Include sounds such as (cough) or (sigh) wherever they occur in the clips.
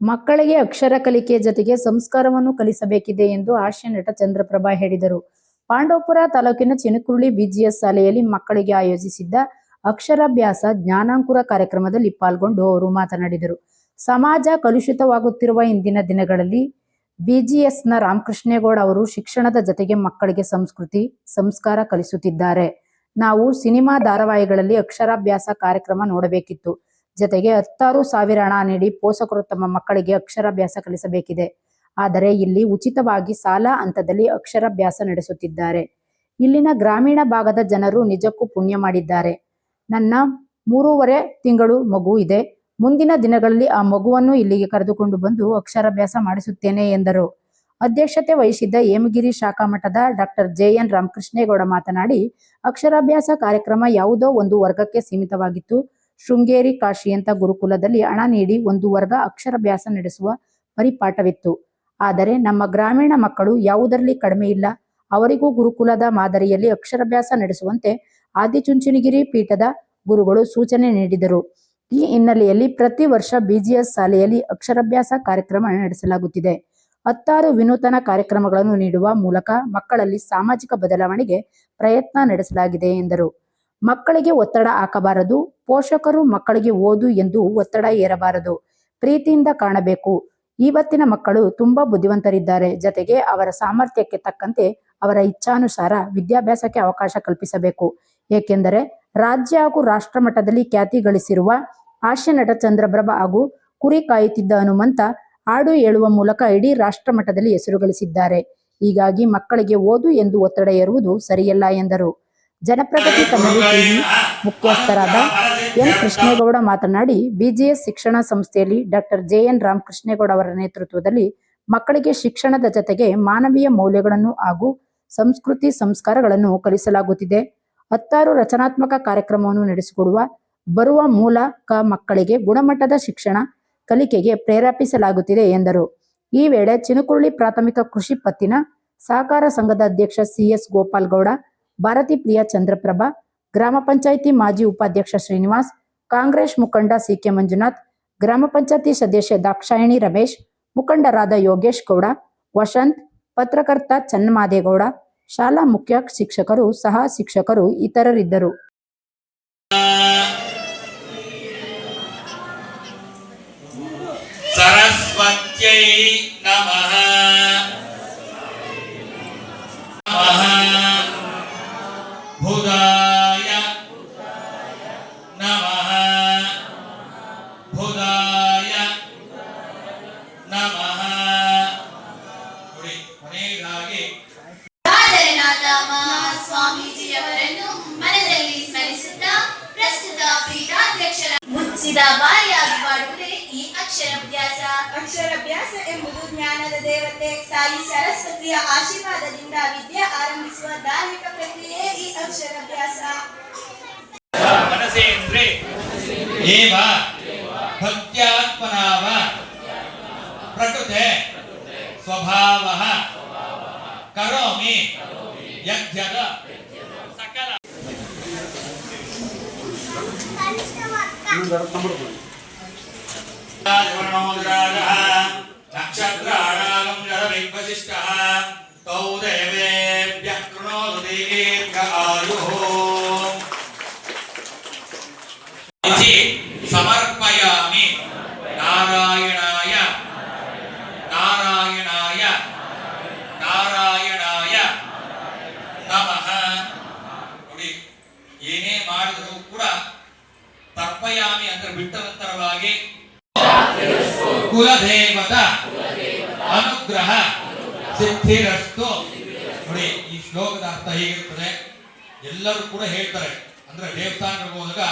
ಮಕ್ಕಳಿಗೆ ಅಕ್ಷರ ಕಲಿಕೆ ಜೊತೆಗೆ ಸಂಸ್ಕಾರವನ್ನು ಕಲಿಸಬೇಕಿದೆ ಎಂದು ಹಾಸ್ಯ ನಟ ಚಂದ್ರಪ್ರಭಾ ಹೇಳಿದರು. ಪಾಂಡವಪುರ ತಾಲೂಕಿನ ಚಿನಕುರುಳಿ ಬಿಜಿಎಸ್ ಶಾಲೆಯಲ್ಲಿ ಮಕ್ಕಳಿಗೆ ಆಯೋಜಿಸಿದ್ದ ಅಕ್ಷರಾಭ್ಯಾಸ ಜ್ಞಾನಾಂಕುರ ಕಾರ್ಯಕ್ರಮದಲ್ಲಿ ಪಾಲ್ಗೊಂಡು ಅವರು ಮಾತನಾಡಿದರು. ಸಮಾಜ ಕಲುಷಿತವಾಗುತ್ತಿರುವ ಇಂದಿನ ದಿನಗಳಲ್ಲಿ ಬಿಜಿಎಸ್ನ ರಾಮಕೃಷ್ಣೇಗೌಡ ಅವರು ಶಿಕ್ಷಣದ ಜೊತೆಗೆ ಮಕ್ಕಳಿಗೆ ಸಂಸ್ಕೃತಿ, ಸಂಸ್ಕಾರ ಕಲಿಸುತ್ತಿದ್ದಾರೆ. ನಾವು ಸಿನಿಮಾ ಧಾರಾವಾಹಿಗಳಲ್ಲಿ ಅಕ್ಷರಾಭ್ಯಾಸ ಕಾರ್ಯಕ್ರಮ ನೋಡಬೇಕಿತ್ತು. ಜೊತೆಗೆ ಹತ್ತಾರು ಸಾವಿರ ಹಣ ನೀಡಿ ಪೋಷಕರು ತಮ್ಮ ಮಕ್ಕಳಿಗೆ ಅಕ್ಷರಾಭ್ಯಾಸ ಕಲಿಸಬೇಕಿದೆ. ಆದರೆ ಇಲ್ಲಿ ಉಚಿತವಾಗಿ ಸಾಲ ಹಂತದಲ್ಲಿ ಅಕ್ಷರಾಭ್ಯಾಸ ನಡೆಸುತ್ತಿದ್ದಾರೆ. ಇಲ್ಲಿನ ಗ್ರಾಮೀಣ ಭಾಗದ ಜನರು ನಿಜಕ್ಕೂ ಪುಣ್ಯ ಮಾಡಿದ್ದಾರೆ. ನನ್ನ ಮೂರುವರೆ ತಿಂಗಳು ಮಗು ಇದೆ. ಮುಂದಿನ ದಿನಗಳಲ್ಲಿ ಆ ಮಗುವನ್ನು ಇಲ್ಲಿಗೆ ಕರೆದುಕೊಂಡು ಬಂದು ಅಕ್ಷರಾಭ್ಯಾಸ ಮಾಡಿಸುತ್ತೇನೆ ಎಂದರು. ಅಧ್ಯಕ್ಷತೆ ವಹಿಸಿದ್ದ ಹೇಮಗಿರಿ ಶಾಖಾ ಮಠದ ಡಾಕ್ಟರ್ ಜೆ. ಎನ್. ರಾಮಕೃಷ್ಣೇಗೌಡ ಮಾತನಾಡಿ, ಅಕ್ಷರಾಭ್ಯಾಸ ಕಾರ್ಯಕ್ರಮ ಯಾವುದೋ ಒಂದು ವರ್ಗಕ್ಕೆ ಸೀಮಿತವಾಗಿತ್ತು. ಶೃಂಗೇರಿ ಕಾಶಿಯಂತ ಗುರುಕುಲದಲ್ಲಿ ಹಣ ನೀಡಿ ಒಂದು ವರ್ಗ ಅಕ್ಷರಭ್ಯಾಸ ನಡೆಸುವ ಪರಿಪಾಠವಿತ್ತು. ಆದರೆ ನಮ್ಮ ಗ್ರಾಮೀಣ ಮಕ್ಕಳು ಯಾವುದರಲ್ಲಿ ಕಡಿಮೆ ಇಲ್ಲ. ಅವರಿಗೂ ಗುರುಕುಲದ ಮಾದರಿಯಲ್ಲಿ ಅಕ್ಷರಭ್ಯಾಸ ನಡೆಸುವಂತೆ ಆದಿಚುಂಚನಗಿರಿ ಪೀಠದ ಗುರುಗಳು ಸೂಚನೆ ನೀಡಿದರು. ಈ ಹಿನ್ನೆಲೆಯಲ್ಲಿ ಪ್ರತಿ ವರ್ಷ ಬಿಜಿಎಸ್ ಶಾಲೆಯಲ್ಲಿ ಅಕ್ಷರಭ್ಯಾಸ ಕಾರ್ಯಕ್ರಮ ನಡೆಸಲಾಗುತ್ತಿದೆ. ಹತ್ತಾರು ವಿನೂತನ ಕಾರ್ಯಕ್ರಮಗಳನ್ನು ನೀಡುವ ಮೂಲಕ ಮಕ್ಕಳಲ್ಲಿ ಸಾಮಾಜಿಕ ಬದಲಾವಣೆಗೆ ಪ್ರಯತ್ನ ನಡೆಸಲಾಗಿದೆ ಎಂದರು. ಮಕ್ಕಳಿಗೆ ಒತ್ತಡ ಹಾಕಬಾರದು, ಪೋಷಕರು ಮಕ್ಕಳಿಗೆ ಓದು ಎಂದು ಒತ್ತಡ ಏರಬಾರದು ಪ್ರೀತಿಯಿಂದ ಕಾಣಬೇಕು. ಇವತ್ತಿನ ಮಕ್ಕಳು ತುಂಬಾ ಬುದ್ಧಿವಂತರಿದ್ದಾರೆ. ಜತೆಗೆ ಅವರ ಸಾಮರ್ಥ್ಯಕ್ಕೆ ತಕ್ಕಂತೆ ಅವರ ಇಚ್ಛಾನುಸಾರ ವಿದ್ಯಾಭ್ಯಾಸಕ್ಕೆ ಅವಕಾಶ ಕಲ್ಪಿಸಬೇಕು. ಏಕೆಂದರೆ ರಾಜ್ಯ ಹಾಗೂ ರಾಷ್ಟ್ರ ಮಟ್ಟದಲ್ಲಿ ಖ್ಯಾತಿ ಗಳಿಸಿರುವ ಹಾಸ್ಯ ನಟ ಚಂದ್ರಪ್ರಭ ಹಾಗೂ ಕುರಿ ಕಾಯುತ್ತಿದ್ದ ಹನುಮಂತ ಹಾಡು ಹೇಳುವ ಮೂಲಕ ಇಡೀ ರಾಷ್ಟ್ರ ಮಟ್ಟದಲ್ಲಿ ಹೆಸರು ಗಳಿಸಿದ್ದಾರೆ ಹೀಗಾಗಿ ಮಕ್ಕಳಿಗೆ ಓದು ಎಂದು ಒತ್ತಡ ಏರುವುದು ಸರಿಯಲ್ಲ ಎಂದರು. ಜನಪ್ರಗತಿ ಕನ್ನಡ ಟಿವಿ ಮುಖ್ಯಸ್ಥರಾದ ಎನ್ ಕೃಷ್ಣೇಗೌಡ ಮಾತನಾಡಿ ಬಿಜಿಎಸ್ ಶಿಕ್ಷಣ ಸಂಸ್ಥೆಯಲ್ಲಿ ಡಾಕ್ಟರ್ ಜೆ ಎನ್ ರಾಮಕೃಷ್ಣೇಗೌಡ ಅವರ ನೇತೃತ್ವದಲ್ಲಿ ಮಕ್ಕಳಿಗೆ ಶಿಕ್ಷಣದ ಜೊತೆಗೆ ಮಾನವೀಯ ಮೌಲ್ಯಗಳನ್ನು ಹಾಗೂ ಸಂಸ್ಕೃತಿ ಸಂಸ್ಕಾರಗಳನ್ನು ಕಲಿಸಲಾಗುತ್ತಿದೆ. ಹತ್ತಾರು ರಚನಾತ್ಮಕ ಕಾರ್ಯಕ್ರಮವನ್ನು ನಡೆಸಿಕೊಡುವ ಬರುವ ಮೂಲಕ ಮಕ್ಕಳಿಗೆ ಗುಣಮಟ್ಟದ ಶಿಕ್ಷಣ ಕಲಿಕೆಗೆ ಪ್ರೇರೇಪಿಸಲಾಗುತ್ತಿದೆ ಎಂದರು. ಈ ವೇಳೆ ಚಿನುಕುರುಳಿ ಪ್ರಾಥಮಿಕ ಕೃಷಿ ಪತ್ತಿನ ಸಹಕಾರ ಸಂಘದ ಅಧ್ಯಕ್ಷ ಸಿಎಸ್ ಗೋಪಾಲ್ ಗೌಡ ಭಾರತಿ ಪ್ರಿಯ ಚಂದ್ರಪ್ರಭಾ, ಗ್ರಾಮ ಪಂಚಾಯಿತಿ ಮಾಜಿ ಉಪಾಧ್ಯಕ್ಷ ಶ್ರೀನಿವಾಸ್, ಕಾಂಗ್ರೆಸ್ ಮುಖಂಡ ಸಿಕೆ ಮಂಜುನಾಥ್, ಗ್ರಾಮ ಪಂಚಾಯತಿ ಸದಸ್ಯ ದಾಕ್ಷಾಯಣಿ ರಮೇಶ್, ಮುಖಂಡರಾದ ಯೋಗೇಶ್ ಗೌಡ, ವಸಂತ್, ಪತ್ರಕರ್ತ ಚನ್ನಮಾದೇಗೌಡ, ಶಾಲಾ ಮುಖ್ಯ ಶಿಕ್ಷಕರು ಸಹ ಶಿಕ್ಷಕರು ಇತರರಿದ್ದರು. ಸರಸ್ವತ್ಯೈ ನಮಃ. Buddha. ಜ್ಞಾನದ ದೇವತೆ ತಾಯಿ ಸರಸ್ವತಿಯ ಆಶೀರ್ವಾದದಿಂದ ವಿದ್ಯೆ ಆರಂಭಿಸುವ ಧಾರ್ಮಿಕ ಪ್ರಕ್ರಿಯೆ ಈ ಅಕ್ಷರಾಭ್ಯಾಸ ಮನಸೇಂದ್ರೇ ಏವ ಭಕ್ತ್ಯಾತ್ಮನಾವ ಪ್ರಕೃತೆ ಸ್ವಭಾವಃ ಕರೋಮಿ ಯಜ್ಞದ ಸಕಲ ನಕ್ಷತ್ರಾಣಾಗಂ ಜರವಿವಶಿಷ್ಟಃ ತೌ ದೇವೇಭ್ಯಃ ಕೃಣೋತು ದೀರ್ಘ ಆಯುಃ इति समर्पयामि नारायणाय नारायणाय ನಾರಾಯಣಾಯ ನಮಃ ನೋಡಿ ಏನೇ ಮಾಡಿದರೂ ಕೂಡ ತರ್ಪಯಾಮಿ ಅಂದ್ರೆ ಬಿಟ್ಟನಂತರವಾಗಿ ಕುಲದೇವತ ಅನುಗ್ರಹ ಸಿದ್ಧಿರಸ್ತು ನೋಡಿ, ಈ ಶ್ಲೋಕದ ಅರ್ಥ ಹೇಗಿರ್ತದೆ? ಎಲ್ಲರೂ ಕೂಡ ಹೇಳ್ತಾರೆ. ಅಂದ್ರೆ ದೇವಸ್ಥಾನಕ್ಕೆ ಹೋದಾಗ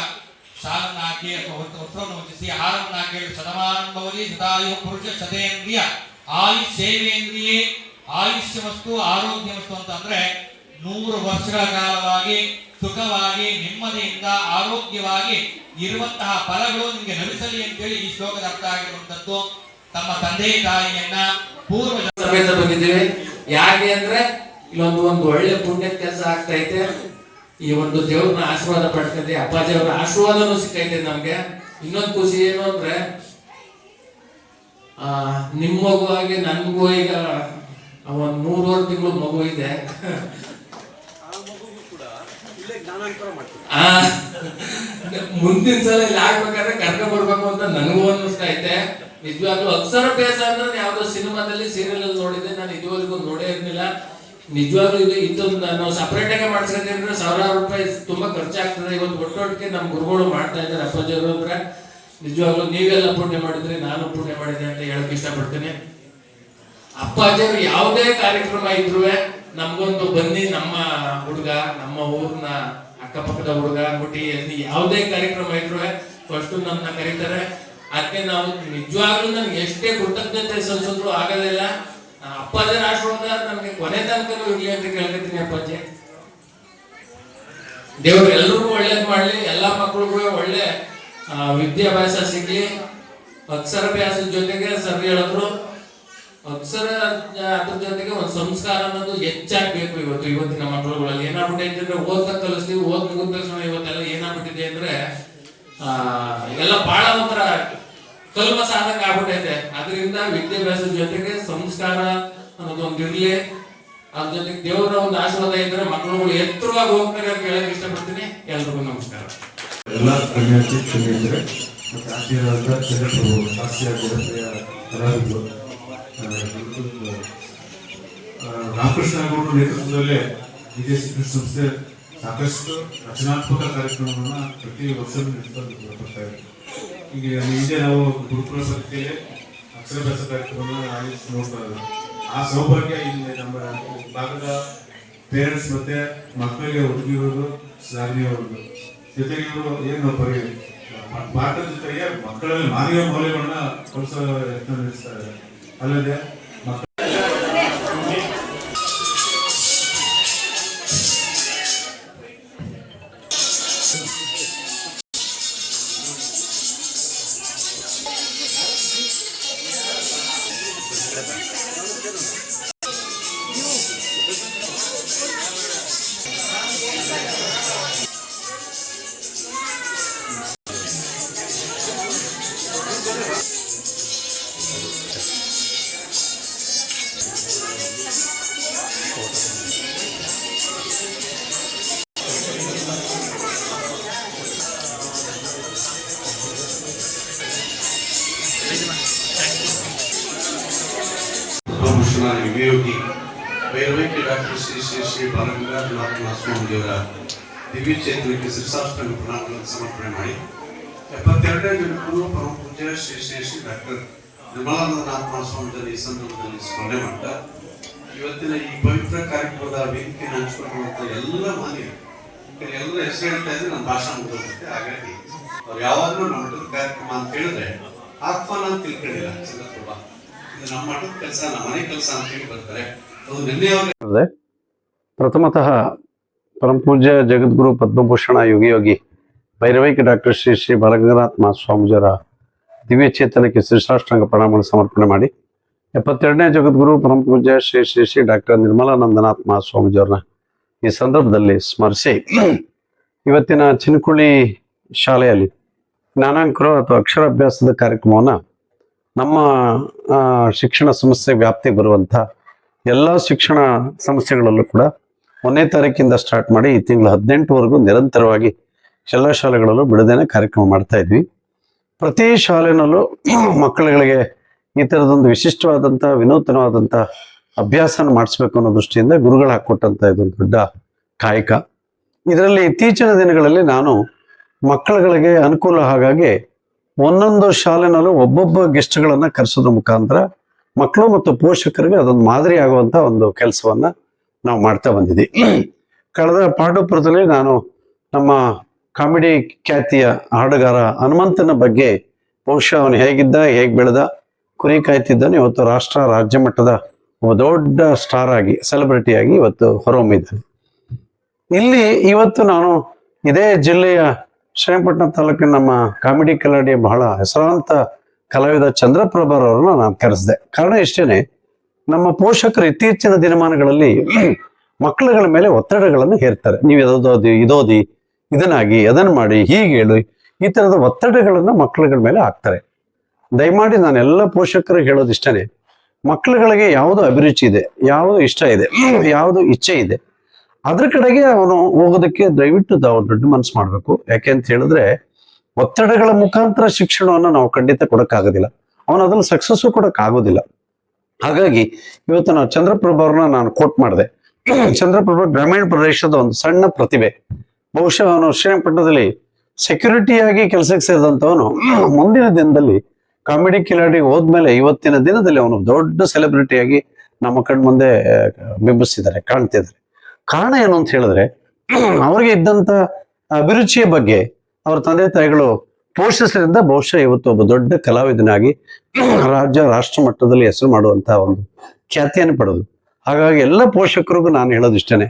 ಶಾಲನ್ನ ಹಾಕಿ ಅಥವಾ ವಸ್ತ್ರ- ವಸ್ತ್ರವನ್ನು ಹೊಂದಿಸಿ ಆಹಾರವನ್ನು ಹಾಕಿ ಶತಮಾನಂ ಸದಾಯು ಪುರುಷ ಶತೇಂದ್ರಿಯ ಆಯುಷ್ ಸೇವೇಂದ್ರಿಯೇ, ಆಯುಷ್ಯ ವಸ್ತು, ಆರೋಗ್ಯ ವಸ್ತು ಅಂತ ಅಂದ್ರೆ ನೂರು ವರ್ಷಗಳ ಕಾಲವಾಗಿ ಸುಖವಾಗಿ, ನೆಮ್ಮದಿಯಿಂದ, ಆರೋಗ್ಯವಾಗಿ ಇರುವಂತಹ ಫಲಗಳು ನಿಮಗೆ ಲಭಿಸಲಿ ಅಂತೇಳಿ ಈ ಶ್ಲೋಕದ ಅರ್ಥ ಆಗಿರುವಂತದ್ದು ತಮ್ಮ ತಂದೆ ತಾಯಿಯನ್ನ ಪೂರ್ವ ಸಮೇತ ಬಂದಿದ್ದೀವಿ. ಯಾಕೆ ಅಂದ್ರೆ ಇಲ್ಲೊಂದು ಒಂದು ಒಳ್ಳೆ ಪುಣ್ಯ ಕೆಲಸ ಆಗ್ತೈತೆ ಈ ಒಂದು ದೇವ್ರನ್ನ ಆಶೀರ್ವಾದ ಪಡ್ತೈತೆ ಅಪ್ಪಾಜಿ ಅವರ ಆಶೀರ್ವಾದನೂ ಸಿಕ್ಕೈತೆ ನಮ್ಗೆ. ಇನ್ನೊಂದು ಖುಷಿ ಏನು ಅಂದ್ರೆ ಆ, ನಿಮ್ ಮಗುವಾಗಿ ನನ್ಗೂ ಈಗ ಒಂದ್ ಮೂರುವರೆ ತಿಂಗಳು ಮಗು ಇದೆ. ಮುಂದಿನ ಸಲ ಇಲ್ಲಿ ಆಗ್ಬೇಕಾದ್ರೆ ಕರ್ಕೊಂಡ್ ಬರ್ಬೇಕು ಅಂತ ನನಗೂ ಅನ್ನಿಸ್ತಾ ಐತೆ. ನಿಜವಾಗ್ಲೂ ಅಕ್ಷರ ಅಭ್ಯಾಸ ಅಂದ್ರೆ ಯಾವ್ದೋ ಸಿನಿಮಾದಲ್ಲಿ ಸೀರಿಯಲ್ ಅಲ್ಲಿ ನೋಡಿದ್ದೆ. ನಾನು ಇದುವರೆಗೂ ನೋಡೇ ಇರ್ಲಿಲ್ಲ. ನಿಜವಾಗ್ಲೂ ಇದು ಇದೊಂದು ನಾವು ಸಪರೇಟ್ ಆಗಿ ಅಂದ್ರೆ ಸಾವಿರಾರು ರೂಪಾಯಿ ತುಂಬಾ ಖರ್ಚಾಗ್ತದೆ. ಇವತ್ತು ಒಟ್ಟೊಟ್ಟಿಗೆ ನಮ್ಮ ಗುರುಗಳು ಮಾಡ್ತಾ ಇದ್ದಾರೆ ಅಪ್ಪಾಜಿಯವರು ಅಂದ್ರೆ ನಿಜವಾಗ್ಲೂ ನೀವೆಲ್ಲ ಪುಣ್ಯ ಮಾಡಿದ್ರೆ ನಾನು ಪುಣ್ಯ ಮಾಡಿದೆ ಅಂತ ಹೇಳಕ್ ಇಷ್ಟಪಡ್ತೇನೆ. ಅಪ್ಪಾಜಿಯವರು ಯಾವುದೇ ಕಾರ್ಯಕ್ರಮ ಇದ್ರು ನಮ್ಗೊಂದು ಬನ್ನಿ, ನಮ್ಮ ಹುಡುಗ, ನಮ್ಮ ಊರ್ನ ಅಕ್ಕಪಕ್ಕದ ಹುಡುಗ ಎಲ್ಲಿ ಯಾವುದೇ ಕಾರ್ಯಕ್ರಮ ಇದ್ರು ಫಸ್ಟ್ ನಮ್ಮನ್ನ ಕರೀತಾರೆ. ಅದಕ್ಕೆ ನಾವು ನಿಜವಾಗ್ಲೂ ನಮ್ಗೆ ಎಷ್ಟೇ ಕೃತಜ್ಞತೆ ಸಲ್ಲಿಸಿದ್ರು ಆಗೋದಿಲ್ಲ. ಅಪ್ಪಾಜಿ ಆಶೀರ್ವಾದ ನಮ್ಗೆ ಕೊನೆ ತನಕ ಇರ್ಲಿ ಅಂತ ಕೇಳ್ಕೊತೀನಿ ಅಪ್ಪಾಜಿ. ದೇವ್ರು ಎಲ್ರಿಗೂ ಒಳ್ಳೇದ್ ಮಾಡ್ಲಿ, ಎಲ್ಲಾ ಮಕ್ಳಿಗೂ ಒಳ್ಳೆ ವಿದ್ಯಾಭ್ಯಾಸ ಸಿಗ್ಲಿ. ಅಕ್ಷರಾಭ್ಯಾಸದ ಜೊತೆಗೆ ಸರ್ ಹೇಳಿದ್ರು ಅಕ್ಷರ ಅದ್ರ ಜೊತೆಗೆ ಒಂದು ಸಂಸ್ಕಾರ ಅನ್ನೋದು ಹೆಚ್ಚಾಗ್ಬೇಕು ಇವತ್ತು, ಇವತ್ತಿನ ಮಕ್ಕಳುಗಳಲ್ಲಿ. ಏನಾಗ್ಬಿಟ್ಟೈತೆ ಅಂದ್ರೆ ಓದ್ತಾ ಕಲಿಸ್ತೀವಿ, ಓದ್ ಮುಗಿದ ತಕ್ಷಣ ಇವತ್ತೆಲ್ಲ ಏನಾಗ್ಬಿಟ್ಟಿದೆ ಅಂದ್ರೆ, ಆ, ಎಲ್ಲ ಬಹಳ ಒಂಥರ ಕಲ್ಮಸ ಸಾಧಕ ಆಗ್ಬಿಟ್ಟೈತೆ. ಅದರಿಂದ ವಿದ್ಯಾಭ್ಯಾಸದ ಜೊತೆಗೆ ಸಂಸ್ಕಾರ ಅನ್ನೋದೊಂದು ಇರ್ಲಿ. ಅದ್ರ ಜೊತೆಗೆ ದೇವರ ಒಂದು ಆಶೀರ್ವಾದ ಇದ್ರೆ ಮಕ್ಕಳುಗಳು ಎತ್ತರವಾಗಿ ಹೋಗ್ತಾರೆ ಅಂತ ಹೇಳಕ್ ಇಷ್ಟಪಡ್ತೀನಿ. ಎಲ್ರಿಗೂ ನಮಸ್ಕಾರ. ಎಲ್ಲ ಕನ್ಯಾರ್ಥಿ ವಿದೇಶ ಮತ್ತು ಆತ್ಮೀಯರಾದ ಚಂದ್ರಪ್ರಭು ಹಾಸ್ಯ ಜನಪ್ರಿಯ ಕಲಾವಿದರು ರಾಮಕೃಷ್ಣ ಗೌಡರ ನೇತೃತ್ವದಲ್ಲೇ ವಿದೇಶಿ ಸಂಸ್ಥೆ ಸಾಕಷ್ಟು ರಚನಾತ್ಮಕ ಕಾರ್ಯಕ್ರಮಗಳನ್ನ ಪ್ರತಿ ವರ್ಷ ನಡೆಸ್ತಾ ಬರ್ತಾ ಇದೆ. ಈಗ ಹಿಂದೆ ನಾವು ಗುರುಕುಲ ಪತ್ರಿಕೆಯಲ್ಲಿ ಅಕ್ಷರಾಭ್ಯಾಸ ಕಾರ್ಯಕ್ರಮವನ್ನು ಆಯೋಜಿಸಿ ನೋಡ್ತಾ ಇದ್ದೀವಿ ಆ ಸೌಭಾಗ್ಯ ಇಲ್ಲಿ ನಮ್ಮ ಭಾಗದ ಪೇರೆಂಟ್ಸ್ ಮತ್ತೆ ಮಕ್ಕಳಿಗೆ ಹುಡುಗಿರೋದು ಸಾಧನೆಯವ್ರದ್ದು. ಜೊತೆಗೆ ಇವರು ಏನು ಪರಿ ಭಾರತದ ಜೊತೆಗೆ ಮಕ್ಕಳಲ್ಲಿ ಮಾನವೀಯ ಮೌಲ್ಯಗಳನ್ನ ಕಲಿಸೋ ಯತ್ನ ನಡೆಸ್ತಾ ಇದ್ದಾರೆ. ಅಲ್ಲದೆ ವಿವೇಯೋಗಿ ವೈರವೈಕ್ಯ ಡಾಕ್ಟರ್ ಶ್ರೀ ಶ್ರೀ ಶ್ರೀ ಬಾಲಗಂಗಾಧರನಾಥ ಸ್ವಾಮಿಯವರ ದಿವ್ಯ ಚೇತನಕ್ಕೆ ಶ್ರೀಶಾಸ್ತ್ರಾಂಗ ಪ್ರಣಾಮಗಳನ್ನು ಸಮರ್ಪಣೆ ಮಾಡಿ ಎಪ್ಪತ್ತೆರಡನೇ ದಿನಕ್ಕೂ ಪರಮ ಪೂಜ್ಯ ಶ್ರೀ ಶ್ರೀ ಶ್ರೀ ಡಾಕ್ಟರ್ ನಿರ್ಮಲಾನಂದನಾಥ ಸ್ವಾಮಿಗಳನ್ನು ಈ ಸಂದರ್ಭದಲ್ಲಿ ಸ್ಮರಣೆ ಮಾಡ್ತಾ, ಇವತ್ತಿನ ಈ ಪವಿತ್ರ ಕಾರ್ಯಕ್ರಮದ ವೇದಿಕೆಯನ್ನು ಹಂಚಿಕೊಳ್ಳುವಂತ ಎಲ್ಲ ಮಾನ್ಯರು ಎಲ್ಲ ಹೆಸರು ಹೇಳ್ತಾ ಇದ್ರೆ ನಮ್ಮ ಭಾಷಣ ಮುಗಿದೋಗುತ್ತೆ ಹಾಗಾಗಿ, ಅವ್ರು ಯಾವಾಗಲೂ ನಮ್ಮ ಕಾರ್ಯಕ್ರಮ ಅಂತ ಹೇಳಿದ್ರೆ ಆತ್ಮನ ತಿಳ್ಕೊಂಡಿಲ್ಲ. ಚಂದ್ರಪ್ರಭಾ ಪ್ರಥಮತಃ ಪರಮಪೂಜ್ಯ ಜಗದ್ಗುರು ಪದ್ಮಭೂಷಣ ಯೋಗಿ ಯೋಗಿ ಭೈರವೈಕ್ಯ ಡಾಕ್ಟರ್ ಶ್ರೀ ಶ್ರೀ ಬಾಲಗಂಗಾಧರನಾಥ ಮಹಾಸ್ವಾಮೀಜಿಯವರ ದಿವ್ಯ ಚೇತನಕ್ಕೆ ಶ್ರೀಸಾಷ್ಟಾಂಗ ಪ್ರಣಾಮವನ್ನು ಸಮರ್ಪಣೆ ಮಾಡಿ. ಎಪ್ಪತ್ತೆರಡನೇ ಜಗದ್ಗುರು ಪರಮಪೂಜ್ಯ ಶ್ರೀ ಶ್ರೀ ಶ್ರೀ ಡಾಕ್ಟರ್ ನಿರ್ಮಲಾನಂದನಾಥ್ ಮಹಾಸ್ವಾಮೀಜಿಯವ್ರನ್ನ ಈ ಸಂದರ್ಭದಲ್ಲಿ ಸ್ಮರಿಸಿ. ಇವತ್ತಿನ ಚಿನ್ಕುಳಿ ಶಾಲೆಯಲ್ಲಿ ಜ್ಞಾನಾಂಕರು ಅಥವಾ ಅಕ್ಷರಾಭ್ಯಾಸದ ಕಾರ್ಯಕ್ರಮವನ್ನು ನಮ್ಮ ಶಿಕ್ಷಣ ಸಂಸ್ಥೆ ವ್ಯಾಪ್ತಿಗೆ ಬರುವಂಥ ಎಲ್ಲ ಶಿಕ್ಷಣ ಸಂಸ್ಥೆಗಳಲ್ಲೂ ಕೂಡ ಒಂದನೇ ತಾರೀಕಿಂದ ಸ್ಟಾರ್ಟ್ ಮಾಡಿ ಈ ತಿಂಗಳ ಹದಿನೆಂಟುವರೆಗೂ ನಿರಂತರವಾಗಿ ಎಲ್ಲ ಶಾಲೆಗಳಲ್ಲೂ ಬಿಡದೇನೆ ಕಾರ್ಯಕ್ರಮ ಮಾಡ್ತಾ ಇದ್ವಿ. ಪ್ರತಿ ಶಾಲೆನಲ್ಲೂ ಮಕ್ಕಳುಗಳಿಗೆ ಈ ಥರದೊಂದು ವಿಶಿಷ್ಟವಾದಂಥ, ವಿನೂತನವಾದಂಥ ಅಭ್ಯಾಸನ ಮಾಡಿಸ್ಬೇಕು ಅನ್ನೋ ದೃಷ್ಟಿಯಿಂದ ಗುರುಗಳು ಹಾಕ್ಕೊಟ್ಟಂಥ ಇದೊಂದು ದೊಡ್ಡ ಕಾಯಕ. ಇದರಲ್ಲಿ ಇತ್ತೀಚಿನ ದಿನಗಳಲ್ಲಿ ನಾನು ಮಕ್ಕಳುಗಳಿಗೆ ಅನುಕೂಲ ಹಾಗಾಗಿ ಒಂದೊಂದು ಶಾಲೆನಲ್ಲೂ ಒಬ್ಬೊಬ್ಬ ಗೆಸ್ಟ್ಗಳನ್ನು ಕರೆಸೋದ್ರ ಮುಖಾಂತರ ಮಕ್ಕಳು ಮತ್ತು ಪೋಷಕರಿಗೆ ಅದೊಂದು ಮಾದರಿ ಆಗುವಂತ ಒಂದು ಕೆಲಸವನ್ನ ನಾವು ಮಾಡ್ತಾ ಬಂದಿದ್ದೀವಿ. ಕಳೆದ ಪಾಂಡವಪುರದಲ್ಲಿ ನಾನು ನಮ್ಮ ಕಾಮಿಡಿ ಖ್ಯಾತಿಯ ಹಾಡುಗಾರ ಹನುಮಂತನ ಬಗ್ಗೆ ಬಹುಶಃ ಅವನು ಹೇಗಿದ್ದ, ಹೇಗೆ ಬೆಳೆದ, ಕುರಿ ಕಾಯ್ತಿದ್ದಾನೆ. ಇವತ್ತು ರಾಷ್ಟ್ರ, ರಾಜ್ಯ ಮಟ್ಟದ ದೊಡ್ಡ ಸ್ಟಾರ್ ಆಗಿ ಸೆಲೆಬ್ರಿಟಿ ಆಗಿ ಇವತ್ತು ಹೊರಹೊಮ್ಮಿದ್ದಾನೆ. ಇಲ್ಲಿ ಇವತ್ತು ನಾನು ಇದೇ ಜಿಲ್ಲೆಯ ಶ್ರೀರಂಗಪಟ್ಟಣ ತಾಲೂಕಿನ ನಮ್ಮ ಕಾಮಿಡಿ ಕಲಾಡಿ ಬಹಳ ಹೆಸರಾಂತ ಕಲಾವಿದ ಚಂದ್ರಪ್ರಭರವ್ರನ್ನ ನಾನು ಕರೆಸಿದೆ. ಕಾರಣ ಇಷ್ಟೇನೆ ನಮ್ಮ ಪೋಷಕರು ಇತ್ತೀಚಿನ ದಿನಮಾನಗಳಲ್ಲಿ (clears throat) ಮಕ್ಕಳುಗಳ ಮೇಲೆ ಒತ್ತಡಗಳನ್ನು ಹೇರ್ತಾರೆ. ನೀವು ಇದೋದಿ ಇದೋದಿ, ಇದನ್ನಾಗಿ ಅದನ್ನ ಮಾಡಿ, ಹೀಗೆ ಹೇಳಿ ಈ ತರದ ಒತ್ತಡಗಳನ್ನ ಮಕ್ಕಳುಗಳ ಮೇಲೆ ಹಾಕ್ತಾರೆ. ದಯಮಾಡಿ ನಾನು ಎಲ್ಲ ಹೇಳೋದು ಇಷ್ಟೇನೆ ಮಕ್ಕಳುಗಳಿಗೆ ಯಾವುದು ಅಭಿರುಚಿ ಇದೆ, ಯಾವುದು ಇಷ್ಟ ಇದೆ, (clears throat) ಯಾವುದು ಇಚ್ಛೆ ಇದೆ ಅದ್ರ ಕಡೆಗೆ ಅವನು ಹೋಗೋದಕ್ಕೆ ದಯವಿಟ್ಟು ತಾವು ದೊಡ್ಡ ಮನಸ್ಸು ಮಾಡಬೇಕು. ಯಾಕೆ ಅಂತ ಹೇಳಿದ್ರೆ, ಒತ್ತಡಗಳ ಮುಖಾಂತರ ಶಿಕ್ಷಣವನ್ನು ನಾವು ಖಂಡಿತ ಕೊಡಕ್ಕಾಗೋದಿಲ್ಲ. ಅವನು ಅದ್ರಲ್ಲಿ ಸಕ್ಸಸ್ಸು ಕೊಡಕ್ ಆಗೋದಿಲ್ಲ ಹಾಗಾಗಿ ಇವತ್ತು ನಾವು ಚಂದ್ರಪ್ರಭಾವ್ರನ್ನ ನಾನು ಕೋಟ್ ಮಾಡಿದೆ. ಚಂದ್ರಪ್ರಭ ಗ್ರಾಮೀಣ ಪ್ರದೇಶದ ಒಂದು ಸಣ್ಣ ಪ್ರತಿಭೆ. ಬಹುಶಃ ಅವನು ಶ್ರೀರಂಗಪಟ್ಟಣದಲ್ಲಿ ಸೆಕ್ಯೂರಿಟಿಯಾಗಿ ಕೆಲಸಕ್ಕೆ ಸೇರಿದಂಥವನು. ಮುಂದಿನ ದಿನದಲ್ಲಿ ಕಾಮಿಡಿ ಕಿಲಾಡಿ ಹೋದ್ಮೇಲೆ ಇವತ್ತಿನ ದಿನದಲ್ಲಿ ಅವನು ದೊಡ್ಡ ಸೆಲೆಬ್ರಿಟಿಯಾಗಿ ನಮ್ಮ ಕಣ್ಮುಂದೆ ಬಿಂಬಿಸಿದ್ದಾರೆ ಕಾಣ್ತಿದ್ದಾರೆ. ಕಾರಣ ಏನು ಅಂತ ಹೇಳಿದ್ರೆ, ಅವ್ರಿಗೆ ಇದ್ದಂತ ಅಭಿರುಚಿಯ ಬಗ್ಗೆ ಅವ್ರ ತಂದೆ ತಾಯಿಗಳು ಪೋಷಿಸಿದ್ರಿಂದ ಬಹುಶಃ ಇವತ್ತು ಒಬ್ಬ ದೊಡ್ಡ ಕಲಾವಿದನಾಗಿ ರಾಜ್ಯ, ರಾಷ್ಟ್ರ ಮಟ್ಟದಲ್ಲಿ ಹೆಸರು ಮಾಡುವಂತಹ ಒಂದು ಖ್ಯಾತಿಯನ್ನು ಪಡೆದು. ಹಾಗಾಗಿ ಎಲ್ಲ ಪೋಷಕರಿಗೂ ನಾನು ಹೇಳೋದು ಇಷ್ಟನೇ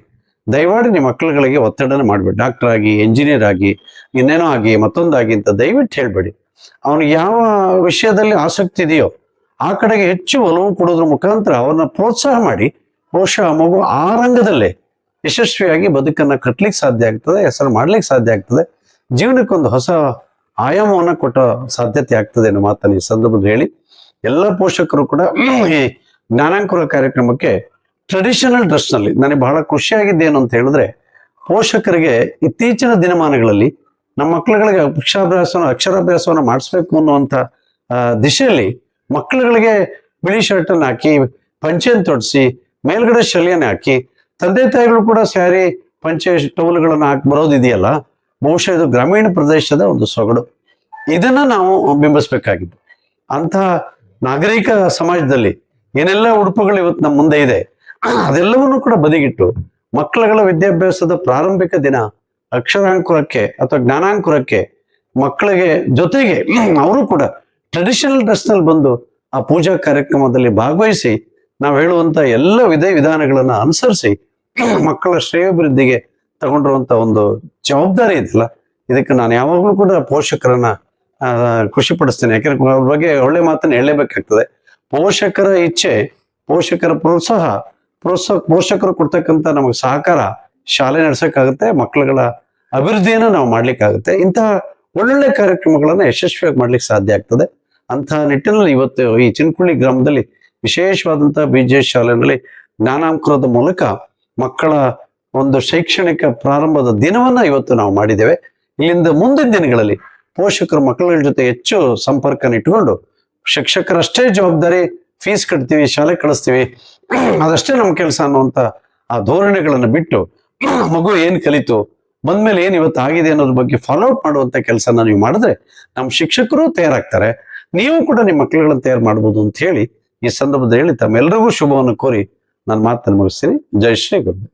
ದಯಮಾಡಿ ನಿಮ್ಮ ಮಕ್ಕಳುಗಳಿಗೆ ಒತ್ತಡನ ಮಾಡಬೇಡಿ. ಡಾಕ್ಟರ್ ಆಗಿ ಎಂಜಿನಿಯರ್ ಆಗಿ, ಇನ್ನೇನೋ ಆಗಿ, ಮತ್ತೊಂದಾಗಿ ಅಂತ ದಯವಿಟ್ಟು ಹೇಳ್ಬೇಡಿ. ಅವನು ಯಾವ ವಿಷಯದಲ್ಲಿ ಆಸಕ್ತಿ ಇದೆಯೋ, ಆ ಕಡೆಗೆ ಹೆಚ್ಚು ಒಲವು ಕೊಡೋದ್ರ ಮುಖಾಂತರ ಅವನ್ನ ಪ್ರೋತ್ಸಾಹ ಮಾಡಿ, ಬಹುಶಃ ಮಗು ಆ ರಂಗದಲ್ಲೇ ಯಶಸ್ವಿಯಾಗಿ ಬದುಕನ್ನ ಕಟ್ಲಿಕ್ಕೆ ಸಾಧ್ಯ ಆಗ್ತದೆ, ಹೆಸರು ಮಾಡ್ಲಿಕ್ಕೆ ಸಾಧ್ಯ ಆಗ್ತದೆ. ಜೀವನಕ್ಕೊಂದು ಹೊಸ ಆಯಾಮವನ್ನ ಕೊಟ್ಟ ಸಾಧ್ಯತೆ ಆಗ್ತದೆ ಅನ್ನೋ ಮಾತನ್ನು ಈ ಸಂದರ್ಭದಲ್ಲಿ ಹೇಳಿ. ಎಲ್ಲ ಪೋಷಕರು ಕೂಡ (clears throat) ಈ ಜ್ಞಾನಾಂಕುರ ಕಾರ್ಯಕ್ರಮಕ್ಕೆ ಟ್ರೆಡಿಷನಲ್ ಡ್ರೆಸ್ನಲ್ಲಿ, ನನಗೆ ಬಹಳ ಖುಷಿಯಾಗಿದ್ದೇನು ಅಂತ ಹೇಳಿದ್ರೆ, ಪೋಷಕರಿಗೆ ಇತ್ತೀಚಿನ ದಿನಮಾನಗಳಲ್ಲಿ ನಮ್ಮ ಮಕ್ಕಳುಗಳಿಗೆ ಅಕ್ಷರಾಭ್ಯಾಸವನ್ನು ಅಕ್ಷರಾಭ್ಯಾಸವನ್ನು ಮಾಡಿಸ್ಬೇಕು ಅನ್ನುವಂಥ ದಿಶೆಯಲ್ಲಿ ಮಕ್ಕಳುಗಳಿಗೆ ಬಿಳಿ ಶರ್ಟ್ ಅನ್ನು ಹಾಕಿ, ಪಂಚೆಯನ್ನು ತೊಡಿಸಿ, ಮೇಲ್ಗಡೆ ಶಲ್ಯನ ಹಾಕಿ ತಂದೆ ತಾಯಿಗಳು ಕೂಡ ಸ್ಯಾರಿ, ಪಂಚೆ ಟೌಲ್ಗಳನ್ನು ಹಾಕಿ ಬರೋದಿದೆಯಲ್ಲ, ಬಹುಶಃ ಇದು ಗ್ರಾಮೀಣ ಪ್ರದೇಶದ ಒಂದು ಸೊಗಡು. ಇದನ್ನ ನಾವು ಬಿಂಬಿಸ್ಬೇಕಾಗಿದ್ದು ಅಂತಹ ನಾಗರಿಕ ಸಮಾಜದಲ್ಲಿ ಏನೆಲ್ಲ ಉಡುಪುಗಳು ಇವತ್ತು ನಮ್ಮ ಮುಂದೆ ಇದೆ, ಅದೆಲ್ಲವನ್ನೂ ಕೂಡ ಬದಿಗಿಟ್ಟು ಮಕ್ಕಳುಗಳ ವಿದ್ಯಾಭ್ಯಾಸದ ಪ್ರಾರಂಭಿಕ ದಿನ ಅಕ್ಷರಾಂಕುರಕ್ಕೆ ಅಥವಾ ಜ್ಞಾನಾಂಕುರಕ್ಕೆ ಮಕ್ಕಳಿಗೆ ಜೊತೆಗೆ, ಅವರು ಕೂಡ ಟ್ರೆಡಿಷನಲ್ ಡ್ರೆಸ್ನಲ್ಲಿ ಬಂದು ಆ ಪೂಜಾ ಕಾರ್ಯಕ್ರಮದಲ್ಲಿ ಭಾಗವಹಿಸಿ ನಾವು ಹೇಳುವಂತ ಎಲ್ಲ ವಿಧ ವಿಧಾನಗಳನ್ನ ಅನುಸರಿಸಿ ಮಕ್ಕಳ ಶ್ರೇಯೋಭಿವೃದ್ಧಿಗೆ ತಗೊಂಡಿರುವಂತ ಒಂದು ಜವಾಬ್ದಾರಿ ಇದೆಯಲ್ಲ? ಇದಕ್ಕೆ ನಾನು ಯಾವಾಗಲೂ ಕೂಡ ಪೋಷಕರನ್ನ ಖುಷಿ ಪಡಿಸ್ತೇನೆ ಯಾಕಂದ್ರೆ ಅವ್ರ ಬಗ್ಗೆ ಒಳ್ಳೆ ಮಾತನ್ನ ಹೇಳಲೇಬೇಕಾಗ್ತದೆ. ಪೋಷಕರ ಇಚ್ಛೆ, ಪೋಷಕರ ಪ್ರೋತ್ಸಾಹ ಪ್ರೋತ್ಸಾಹ, ಪೋಷಕರು ಕೊಡ್ತಕ್ಕಂಥ ನಮಗೆ ಸಹಕಾರ ಶಾಲೆ ನಡೆಸೋಕ್ಕಾಗುತ್ತೆ, ಮಕ್ಕಳುಗಳ ಅಭಿವೃದ್ಧಿಯನ್ನು ನಾವು ಮಾಡ್ಲಿಕ್ಕಾಗುತ್ತೆ. ಇಂತಹ ಒಳ್ಳೊಳ್ಳೆ ಕಾರ್ಯಕ್ರಮಗಳನ್ನ ಯಶಸ್ವಿಯಾಗಿ ಮಾಡ್ಲಿಕ್ಕೆ ಸಾಧ್ಯ ಆಗ್ತದೆ. ಅಂತಹ ನಿಟ್ಟಿನಲ್ಲಿ ಇವತ್ತು ಈ ಚಿನ್ಕುಳ್ಳಿ ಗ್ರಾಮದಲ್ಲಿ ವಿಶೇಷವಾದಂತಹ ಬಿ ಜೆ ಶಾಲೆಗಳಲ್ಲಿ ಜ್ಞಾನಾಂಕುರದ ಮೂಲಕ ಮಕ್ಕಳ ಒಂದು ಶೈಕ್ಷಣಿಕ ಪ್ರಾರಂಭದ ದಿನವನ್ನ ಇವತ್ತು ನಾವು ಮಾಡಿದ್ದೇವೆ. ಇಲ್ಲಿಂದ ಮುಂದಿನ ದಿನಗಳಲ್ಲಿ ಪೋಷಕರು ಮಕ್ಕಳ ಜೊತೆ ಹೆಚ್ಚು ಸಂಪರ್ಕನ ಇಟ್ಟುಕೊಂಡು ಶಿಕ್ಷಕರಷ್ಟೇ ಜವಾಬ್ದಾರಿ ಫೀಸ್ ಕಟ್ತೀವಿ, ಶಾಲೆ ಕಳಿಸ್ತೀವಿ. ಅದಷ್ಟೇ ನಮ್ಮ ಕೆಲಸ ಅನ್ನುವಂಥ ಆ ಧೋರಣೆಗಳನ್ನು ಬಿಟ್ಟು ಮಗು ಏನು ಕಲಿತು, ಬಂದ್ಮೇಲೆ ಏನು ಇವತ್ತು ಆಗಿದೆ ಅನ್ನೋದ್ರ ಬಗ್ಗೆ ಫಾಲೋಅಪ್ ಮಾಡುವಂಥ ಕೆಲಸನ ನೀವು ಮಾಡಿದ್ರೆ ನಮ್ಮ ಶಿಕ್ಷಕರು ತಯಾರಾಗ್ತಾರೆ. ನೀವು ಕೂಡ ನಿಮ್ಮ ಮಕ್ಕಳುಗಳನ್ನು ತಯಾರು ಮಾಡ್ಬೋದು ಅಂತ ಹೇಳಿ ಈ ಸಂದರ್ಭದಲ್ಲಿ ತಮ್ಮೆಲ್ಲರಿಗೂ ಶುಭವನ್ನು ಕೋರಿ ನಾನು ಮಾತನ್ನು ಮುಗಿಸ್ತೀನಿ. ಜೈ ಶ್ರೀ ಗುರು